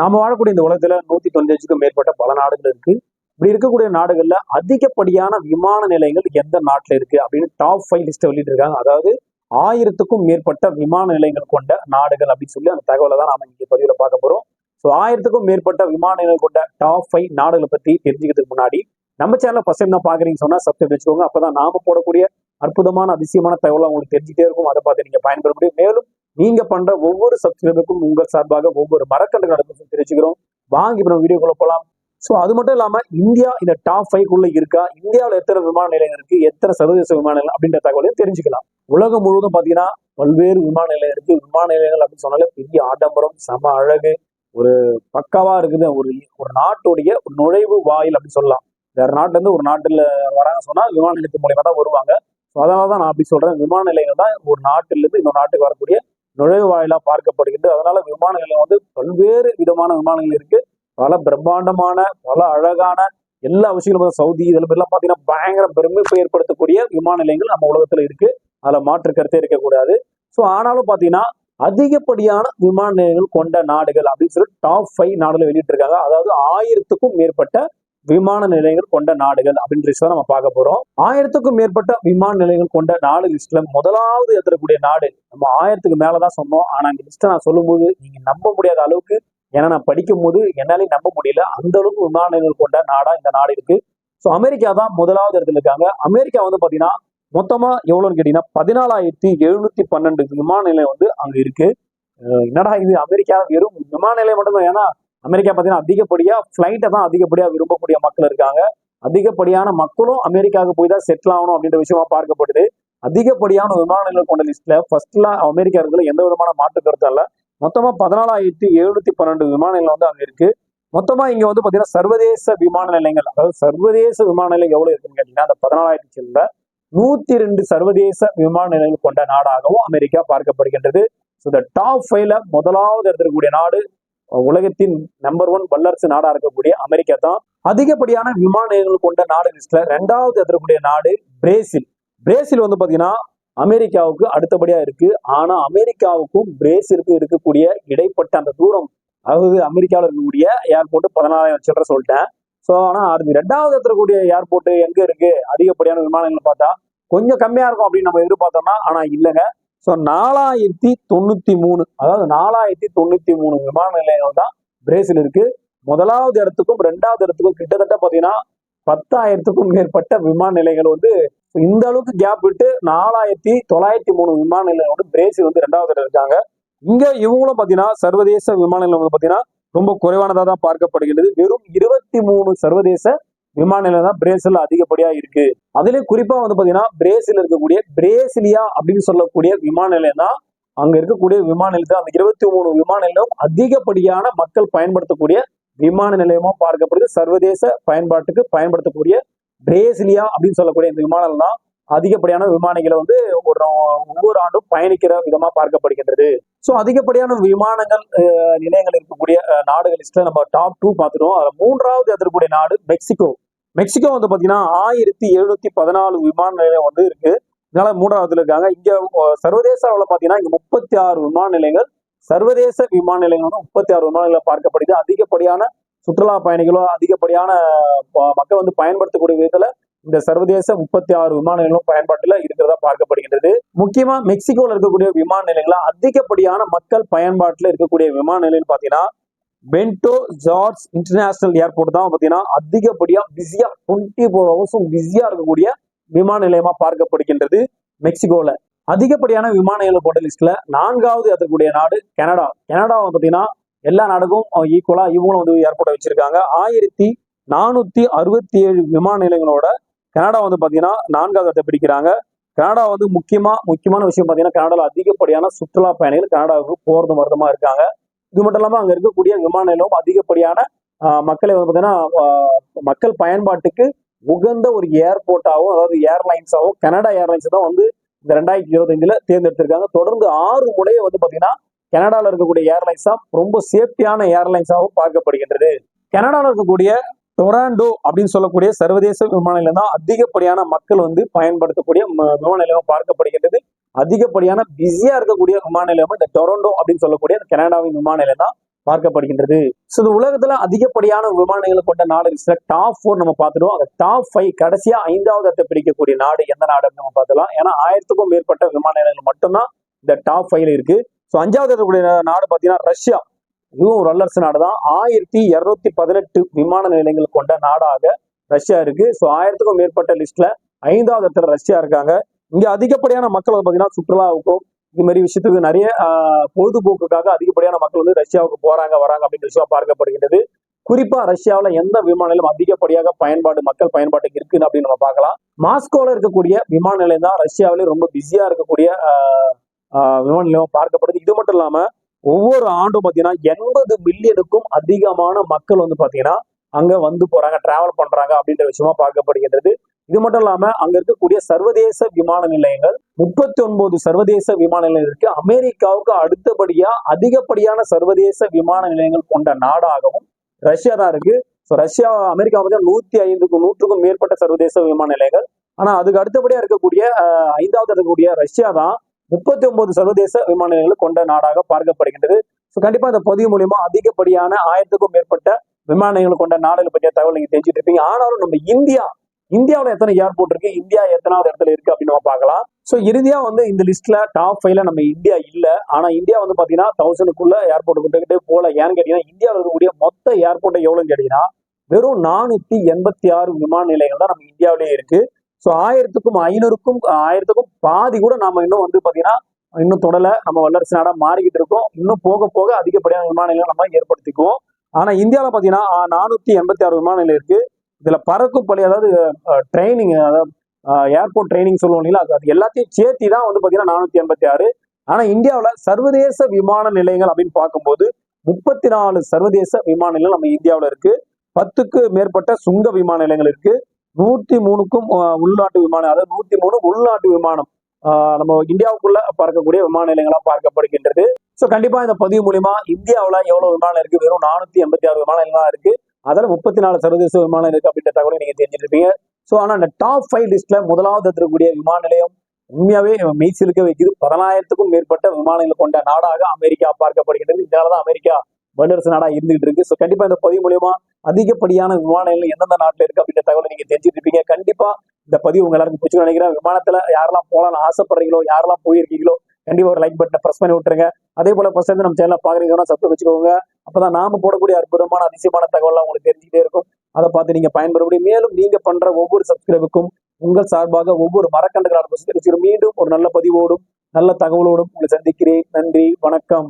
நாம வாழக்கூடிய இந்த உலகத்துல நூத்தி தொண்ணூச்சுக்கும் மேற்பட்ட பல நாடுகள் இருக்கு. இப்படி இருக்கக்கூடிய நாடுகள்ல அதிகப்படியான விமான நிலையங்கள் எந்த நாட்டுல இருக்கு அப்படின்னு டாப் ஃபைவ் லிஸ்ட் வெளியிட்டு இருக்காங்க. அதாவது ஆயிரத்துக்கும் மேற்பட்ட விமான நிலையங்கள் கொண்ட நாடுகள் அப்படின்னு சொல்லி அந்த தகவலை தான் நாம இங்க பதிவில் பார்க்க போறோம். ஸோ ஆயிரத்துக்கும் மேற்பட்ட விமான நிலையங்கள் கொண்ட டாப் ஃபைவ் நாடுகளை பத்தி தெரிஞ்சுக்கிறதுக்கு முன்னாடி நம்ம சேனல் ஃபர்ஸ்ட் டைம் தான் பாக்குறீங்க சொன்னா சப்ஸ்கிரைப் வச்சுக்கோங்க. அப்பதான் நாம போடக்கூடிய அற்புதமான அதிசயமான தகவலை உங்களுக்கு தெரிஞ்சுட்டே இருக்கும். அதை பார்த்து நீங்க பயன்பெற முடியும். மேலும் நீங்க பண்ற ஒவ்வொரு சப்ஸ்கிரைபருக்கும் உங்கள் சார்பாக ஒவ்வொரு மரக்கண்டு நடக்கும் தெரிஞ்சுக்கிறோம் வாங்கி இப்போ வீடியோக்குள்ள போகலாம் ஸோ அது மட்டும் இல்லாம இந்தியா இந்த டாப் ஃபைவ் குள்ள இருக்கா? இந்தியாவில் எத்தனை விமான நிலையம் இருக்கு? எத்தனை சர்வதேச விமான நிலையம்? அப்படின்ற தகவலையும் தெரிஞ்சுக்கலாம். உலகம் முழுவதும் பாத்தீங்கன்னா பல்வேறு விமான நிலையம் இருக்கு. விமான நிலையங்கள் அப்படின்னு சொன்னாலே பெரிய ஆடம்பரம் சம அழகு ஒரு பக்காவா இருக்குது. ஒரு ஒரு நாட்டுடைய ஒரு நுழைவு வாயில் அப்படின்னு சொல்லலாம். வேற நாட்டுல இருந்து ஒரு நாட்டுல வராங்க சொன்னா விமான நிலையத்து மூலியமா தான் வருவாங்க. ஸோ அதனால தான் நான் அப்படி சொல்றேன். விமான நிலையம் தான் ஒரு நாட்டிலிருந்து இன்னொரு நாட்டுக்கு வரக்கூடிய நுழைவு பார்க்கப்படுகின்றது. அதனால விமான நிலையம் வந்து பல்வேறு விதமான விமானங்கள் இருக்கு. பல பிரம்மாண்டமான பல அழகான எல்லா விஷயங்களும் சவுதி இதில் எல்லாம் பார்த்தீங்கன்னா பயங்கர பெருமிப்பை ஏற்படுத்தக்கூடிய விமான நிலையங்கள் நம்ம உலகத்துல இருக்கு. அதில் மாற்று கருத்தே இருக்கக்கூடாது. ஸோ ஆனாலும் பார்த்தீங்கன்னா அதிகப்படியான விமான நிலையங்கள் கொண்ட நாடுகள் அப்படின்னு சொல்லி டாப் ஃபைவ் நாடுகள் வெளியிட்டிருக்காங்க. அதாவது ஆயிரத்துக்கும் மேற்பட்ட விமான நிலையங்கள் கொண்ட நாடுகள் அப்படின்ற லிஸ்ட் நம்ம பார்க்க போறோம். ஆயிரத்துக்கும் மேற்பட்ட விமான நிலையங்கள் கொண்ட நாடு லிஸ்ட்ல முதலாவது ஏற்றக்கூடிய நாடு. நம்ம ஆயிரத்துக்கு மேலதான் சொன்னோம். ஆனா இந்த லிஸ்ட்டை நான் சொல்லும்போது நீங்க நம்ப முடியாத அளவுக்கு ஏன்னா நான் படிக்கும் போது என்னாலே நம்ப முடியல. அந்த அளவுக்கு விமான நிலையங்கள் கொண்ட நாடா இந்த நாடு இருக்கு. ஸோ அமெரிக்கா தான் முதலாவது இடத்துல இருக்காங்க அமெரிக்கா வந்து பாத்தீங்கன்னா மொத்தமா எவ்வளவுன்னு கேட்டீங்கன்னா பதினாலாயிரத்தி எழுநூத்தி பன்னெண்டு விமான நிலையம் வந்து அங்க இருக்கு. என்னடா இது? அமெரிக்கா வெறும் விமான நிலையம் மட்டும்தான். ஏன்னா அமெரிக்கா பார்த்தீங்கன்னா அதிகப்படியாக ஃப்ளைட்டை தான் அதிகப்படியாக விரும்பக்கூடிய மக்கள் இருக்காங்க. அதிகப்படியான மக்களும் அமெரிக்காவுக்கு போய் தான் செட்டில் ஆகணும் அப்படின்ற விஷயமா பார்க்கப்படுது. அதிகப்படியான விமான நிலையம் கொண்ட லிஸ்ட்ல ஃபர்ஸ்ட்ல அமெரிக்கா இருக்கிறது எந்த விதமான மாற்று கருத்தும் இல்லை. மொத்தமா பதினாலாயிரத்தி எழுநூத்தி பன்னெண்டு விமான நிலையம் வந்து அங்க இருக்கு. மொத்தமா இங்க வந்து பாத்தீங்கன்னா சர்வதேச விமான நிலையங்கள் அதாவது சர்வதேச விமான நிலையம் எவ்வளவு இருக்குன்னு கேட்டீங்கன்னா அந்த பதினாலாயிரத்தி சில்ல நூத்தி ரெண்டு சர்வதேச விமான நிலையங்கள் கொண்ட நாடாகவும் அமெரிக்கா பார்க்கப்படுகின்றது. ஸோ இந்த டாப் ஃபைவ்ல முதலாவது இருக்கக்கூடிய நாடு உலகத்தின் நம்பர் ஒன் வல்லரசு நாடா இருக்கக்கூடிய அமெரிக்கா தான் அதிகப்படியான விமானங்கள் கொண்ட நாடு லிஸ்ட்ல ரெண்டாவது இருக்கக்கூடிய நாடு பிரேசில். பிரேசில் வந்து பாத்தீங்கன்னா அமெரிக்காவுக்கு அடுத்தபடியா இருக்கு. ஆனா அமெரிக்காவுக்கும் பிரேசிலுக்கும் இருக்கக்கூடிய இடைப்பட்ட அந்த தூரம் அதாவது அமெரிக்காவில் இருக்கக்கூடிய ஏர்போர்ட் பதினாலாயிரம் சில்லற சொல்லிட்டேன். ஸோ ஆனால் அது ரெண்டாவது இருக்கக்கூடிய ஏர்போர்ட் எங்க இருக்கு? அதிகப்படியான விமானங்கள் பார்த்தா கொஞ்சம் கம்மியா இருக்கும் அப்படின்னு நம்ம எதிர்பார்த்தோம்னா ஆனா இல்லைங்க. ஸோ நாலாயிரத்தி தொண்ணூத்தி மூணு அதாவது நாலாயிரத்தி தொண்ணூத்தி மூணு விமான நிலையங்கள் தான் பிரேசில் இருக்கு. முதலாவது இடத்துக்கும் ரெண்டாவது இடத்துக்கும் கிட்டத்தட்ட பாத்தீங்கன்னா பத்தாயிரத்துக்கும் மேற்பட்ட விமான நிலையங்கள் வந்து இந்த அளவுக்கு கேப் விட்டு நாலாயிரத்தி தொள்ளாயிரத்தி மூணு விமான நிலையம் வந்து பிரேசில் வந்து ரெண்டாவது இடம் இருக்காங்க. இங்க இவங்களும் பாத்தீங்கன்னா சர்வதேச விமான நிலையம் வந்து பாத்தீங்கன்னா ரொம்ப குறைவானதா தான் பார்க்கப்படுகிறது வெறும் இருபத்தி மூணு சர்வதேச விமான நிலையம் தான் பிரேசில் அதிகப்படியா இருக்கு. அதுலயும் குறிப்பா வந்து பாத்தீங்கன்னா பிரேசில் இருக்கக்கூடிய பிரேசிலியா அப்படின்னு சொல்லக்கூடிய விமான நிலையம் தான் அங்க இருக்கக்கூடிய விமான நிலையத்தை அந்த இருபத்தி மூணு விமான நிலையம் அதிகப்படியான மக்கள் பயன்படுத்தக்கூடிய விமான நிலையமா பார்க்கப்படுது. சர்வதேச பயன்பாட்டுக்கு பயன்படுத்தக்கூடிய பிரேசிலியா அப்படின்னு சொல்லக்கூடிய இந்த விமானம் தான் அதிகப்படியான விமானிகளை வந்து ஒரு ஒவ்வொரு ஆண்டும் பயணிக்கிற விதமா பார்க்கப்படுகின்றது. ஸோ அதிகப்படியான விமானங்கள் நிலையங்கள் இருக்கக்கூடிய நாடுகள் லிஸ்ட்ல நம்ம டாப் டூ பார்த்துட்டோம். அதுல மூன்றாவது இருக்கக்கூடிய நாடு மெக்சிகோ. மெக்சிகோ வந்து பாத்தீங்கன்னா ஆயிரத்தி எழுநூத்தி பதினாலு விமான நிலையம் வந்து இருக்கு. இதனால மூன்றாவதுல இருக்காங்க. இங்க சர்வதேச அளவில் பாத்தீங்கன்னா இங்க முப்பத்தி ஆறு விமான நிலையங்கள் சர்வதேச விமான நிலையங்கள் வந்து முப்பத்தி ஆறு விமான நிலையம் பார்க்கப்படுது. அதிகப்படியான சுற்றுலா பயணிகளோ அதிகப்படியான மக்கள் வந்து பயன்படுத்தக்கூடிய விதத்துல இந்த சர்வதேச முப்பத்தி ஆறு விமான நிலையங்களும் பயன்பாட்டில் இருக்கிறதா பார்க்கப்படுகின்றது. முக்கியமா மெக்சிகோவில் இருக்கக்கூடிய விமான நிலையங்கள அதிகப்படியான மக்கள் பயன்பாட்டில் இருக்கக்கூடிய விமான நிலையம் பாத்தீங்கன்னா பென்டோ ஜார்ஜ் இன்டர்நேஷனல் ஏர்போர்ட் தான் பாத்தீங்கன்னா அதிகப்படியா பிஸியா டுவெண்ட்டி ஃபோர் ஹவர்ஸும் பிஸியா இருக்கக்கூடிய விமான நிலையமா பார்க்கப்படுகின்றது மெக்சிகோல. அதிகப்படியான விமான நிலையம் போட்ட லிஸ்ட்ல நான்காவது இருக்கக்கூடிய நாடு கனடா. கனடா பார்த்தீங்கன்னா பாத்தீங்கன்னா எல்லா நாடுக்கும் ஈக்குவலா இவங்களும் வந்து ஏர்போர்ட்டை வச்சிருக்காங்க. ஆயிரத்தி நானூத்தி அறுபத்தி ஏழு விமான நிலையங்களோட கனடா வந்து பார்த்தீங்கன்னா நான்காவது இடத்தை பிடிக்கிறாங்க. கனடா வந்து முக்கியமா முக்கியமான விஷயம் பார்த்தீங்கன்னா கனடாவில் அதிகப்படியான சுற்றுலா பயணிகள் கனடாவுக்கு போறதும் வருதமா இருக்காங்க. இது மட்டும் இல்லாமல் அங்கே இருக்கக்கூடிய விமான நிலையம் அதிகப்படியான மக்களை வந்து பார்த்தீங்கன்னா மக்கள் பயன்பாட்டுக்கு உகந்த ஒரு ஏர்போர்ட்டாகவும் அதாவது ஏர்லைன்ஸாகவும் கனடா ஏர்லைன்ஸ் தான் வந்து இந்த ரெண்டாயிரத்தி இருபத்தஞ்சுல தேர்ந்தெடுத்திருக்காங்க. தொடர்ந்து ஆறு முறையை வந்து பார்த்தீங்கன்னா கனடாவில் இருக்கக்கூடிய ஏர்லைன்ஸா ரொம்ப சேஃப்டியான ஏர்லைன்ஸாகவும் பார்க்கப்படுகின்றது. கனடாவில் இருக்கக்கூடிய டொராண்டோ அப்படின்னு சொல்லக்கூடிய சர்வதேச விமான நிலையம் தான் அதிகப்படியான மக்கள் வந்து பயன்படுத்தக்கூடிய விமான நிலையம் பார்க்கப்படுகின்றது. அதிகப்படியான பிஸியா இருக்கக்கூடிய விமான நிலையம் இந்த டொரண்டோ அப்படின்னு சொல்லக்கூடிய அந்த கனடாவின் விமான நிலையம் தான் பார்க்கப்படுகின்றது. ஸோ இந்த உலகத்துல அதிகப்படியான விமானங்களை கொண்ட நாடு சில டாப் ஃபோர் நம்ம பார்த்துட்டோம் அந்த டாப் ஃபைவ் கடைசியா ஐந்தாவது இடத்தை பிடிக்கக்கூடிய நாடு எந்த நாடு நம்ம பார்த்துலாம் ஏன்னா ஆயிரத்துக்கும் மேற்பட்ட விமான நிலையங்கள் மட்டும்தான் இந்த டாப் ஃபைவ்ல இருக்கு. ஸோ அஞ்சாவது இருக்கக்கூடிய நாடு பார்த்தீங்கன்னா ரஷ்யா. இதுவும் ஒரு வல்லரசு நாடு தான் ஆயிரத்தி இருநூத்தி பதினெட்டு விமான நிலையங்கள் கொண்ட நாடாக ரஷ்யா இருக்கு. ஸோ ஆயிரத்துக்கும் மேற்பட்ட லிஸ்ட்ல ஐந்தாவது இடத்துல ரஷ்யா இருக்காங்க. இங்க அதிகப்படியான மக்கள் வந்து பார்த்தீங்கன்னா சுற்றுலாவுக்கும் இது மாதிரி விஷயத்துக்கு நிறைய பொழுதுபோக்குக்காக அதிகப்படியான மக்கள் வந்து ரஷ்யாவுக்கு போறாங்க வராங்க அப்படின்ற விஷயம் பார்க்கப்படுகின்றது. குறிப்பா ரஷ்யாவுல எந்த விமான நிலையம் அதிகப்படியாக பயன்பாடு மக்கள் பயன்பாட்டுக்கு இருக்குன்னு அப்படின்னு நம்ம பார்க்கலாம். மாஸ்கோல இருக்கக்கூடிய விமான நிலையம் தான் ரஷ்யாவிலே ரொம்ப பிஸியா இருக்கக்கூடிய ஆஹ், விமான நிலையம் பார்க்கப்படுது. இது மட்டும் இல்லாமல் ஒவ்வொரு ஆண்டும் பாத்தீங்கன்னா எண்பது மில்லியனுக்கும் அதிகமான மக்கள் வந்து பாத்தீங்கன்னா அங்க வந்து போறாங்க டிராவல் பண்றாங்க அப்படின்ற விஷயமா பார்க்கப்படுகின்றது. இது மட்டும் இல்லாம அங்க இருக்கக்கூடிய சர்வதேச விமான நிலையங்கள் முப்பத்தி ஒன்பது சர்வதேச விமான நிலையம் இருக்கு. அமெரிக்காவுக்கு அடுத்தபடியா அதிகப்படியான சர்வதேச விமான நிலையங்கள் கொண்ட நாடாகவும் ரஷ்யா தான் இருக்கு. ஸோ ரஷ்யா அமெரிக்கா வந்து நூத்தி ஐந்துக்கும் நூற்றுக்கும் மேற்பட்ட சர்வதேச விமான நிலையங்கள். ஆனா அதுக்கு அடுத்தபடியா இருக்கக்கூடிய ஐந்தாவது இருக்கக்கூடிய ரஷ்யா தான் முப்பத்தி ஒன்பது சர்வதேச விமான நிலையங்களை கொண்ட நாடாக பார்க்கப்படுகின்றது. ஸோ கண்டிப்பா இந்த பதிவு மூலியமா அதிகப்படியான ஆயிரத்துக்கும் மேற்பட்ட விமான நிலையங்கள் கொண்ட நாடுகள் பற்றிய தகவல் நீங்க தெரிஞ்சுட்டு இருப்பீங்க. ஆனாலும் நம்ம இந்தியா இந்தியாவில் எத்தனை ஏர்போர்ட் இருக்கு? இந்தியா எத்தனாவது இடத்துல இருக்கு அப்படின்னு நம்ம பார்க்கலாம். ஸோ இறுதியா வந்து இந்த லிஸ்ட்ல டாப் ஃபைவ்ல நம்ம இந்தியா இல்லை. ஆனா இந்தியா வந்து பாத்தீங்கன்னா தௌசண்ட்க்குள்ள ஏர்போர்ட் கிட்டே போல. ஏன்னு கேட்டீங்கன்னா இந்தியாவில் இருக்கக்கூடிய மொத்த ஏர்போர்ட்டை எவ்வளோன்னு கேட்டீங்கன்னா வெறும் நானூத்தி எண்பத்தி ஆறு விமான நிலையங்கள் தான் நம்ம இந்தியாவிலேயே இருக்கு. ஸோ ஆயிரத்துக்கும் ஐநூறுக்கும் ஆயிரத்துக்கும் பாதி கூட நாம இன்னும் வந்து பாத்தீங்கன்னா இன்னும் தொடலை. நம்ம வல்லரசு நாடாக மாறிக்கிட்டு இருக்கோம். இன்னும் போக போக அதிகப்படியான விமான நிலையம் நம்ம ஏற்படுத்திக்குவோம். ஆனா இந்தியாவில் பாத்தீங்கன்னா நானூத்தி எண்பத்தி ஆறு விமான நிலையம் இருக்கு. இதுல பறக்கும் பள்ளி அதாவது ட்ரைனிங் அதாவது ஏர்போர்ட் ட்ரைனிங் சொல்லுவோம் இல்லைங்களா? அது- எல்லாத்தையும் சேர்த்தி தான் வந்து பாத்தீங்கன்னா நானூத்தி எண்பத்தி ஆறு. ஆனா இந்தியாவில் சர்வதேச விமான நிலையங்கள் அப்படின்னு பார்க்கும்போது முப்பத்தி நாலு சர்வதேச விமான நிலையம் நம்ம இந்தியாவில் இருக்கு. பத்துக்கு மேற்பட்ட சுங்க விமான நிலையங்கள் இருக்குது நூத்தி மூணுக்கும் உள்நாட்டு விமானம் அதாவது நூத்தி மூணு உள்நாட்டு விமானம் ஆஹ், நம்ம இந்தியாவுக்குள்ள பறக்கக்கூடிய விமான நிலையங்களா பார்க்கப்படுகின்றது. ஸோ கண்டிப்பா இந்த பதிவு மூலியமா இந்தியாவுல எவ்வளவு விமானம் இருக்கு? வெறும் நானூத்தி எண்பத்தி ஆறு விமான நிலையங்களா இருக்கு. அதுல முப்பத்தி நாலு சர்வதேச விமானம் இருக்கு அப்படின்ற தகவலை நீங்க தெரிஞ்சுட்டு இருப்பீங்க ஸோ ஆனா இந்த டாப் ஃபைவ் லிஸ்ட்ல முதலாவது இருக்கக்கூடிய விமான நிலையம் உண்மையாவே மெய்சிலுக்க வைக்குது. பதினாயிரத்துக்கும் மேற்பட்ட விமானங்கள் கொண்ட நாடாக அமெரிக்கா பார்க்கப்படுகின்றது. இதனாலதான் அமெரிக்கா வல்லரசு நாடா இருந்துகிட்டு இருக்கு ஸோ கண்டிப்பா இந்த பதிவு மூலியமா அதிகப்படியான விமான நிலையம் எந்தெந்த நாட்டில் இருக்கு அப்படின்ற தகவலை நீங்க தெரிஞ்சுட்டு இருப்பீங்க. கண்டிப்பா இந்த பதிவு உங்க எல்லாருக்கும் பிடிச்சு நினைக்கிறேன். விமானத்துல யாரெல்லாம் போகலாம்னு ஆசைப்படுறீங்களோ யாரெல்லாம் போயிருக்கீங்களோ கண்டிப்பா ஒரு லைக் பட்டனை பிரஸ் பண்ணி விட்டுருங்க. அதே போல ஃபர்ஸ்ட் வந்து நம்ம சேனலை பாக்குறீங்கன்னா சப்ஸ்கிரைப் வச்சுக்கோங்க. அப்பதான் நாம போடக்கூடிய அற்புதமான அதிசயமான தகவல்லாம் உங்களுக்கு தெரிஞ்சுக்கிட்டே இருக்கும். அதை பார்த்து நீங்க பயன்பெற முடியும் மேலும் நீங்க பண்ற ஒவ்வொரு சப்ஸ்கிரைபுக்கும் உங்கள் சார்பாக ஒவ்வொரு மரக்கண்டுகளான மீண்டும் ஒரு நல்ல பதிவோடும் நல்ல தகவலோடும் உங்களை சந்திக்கிறேன். நன்றி வணக்கம்.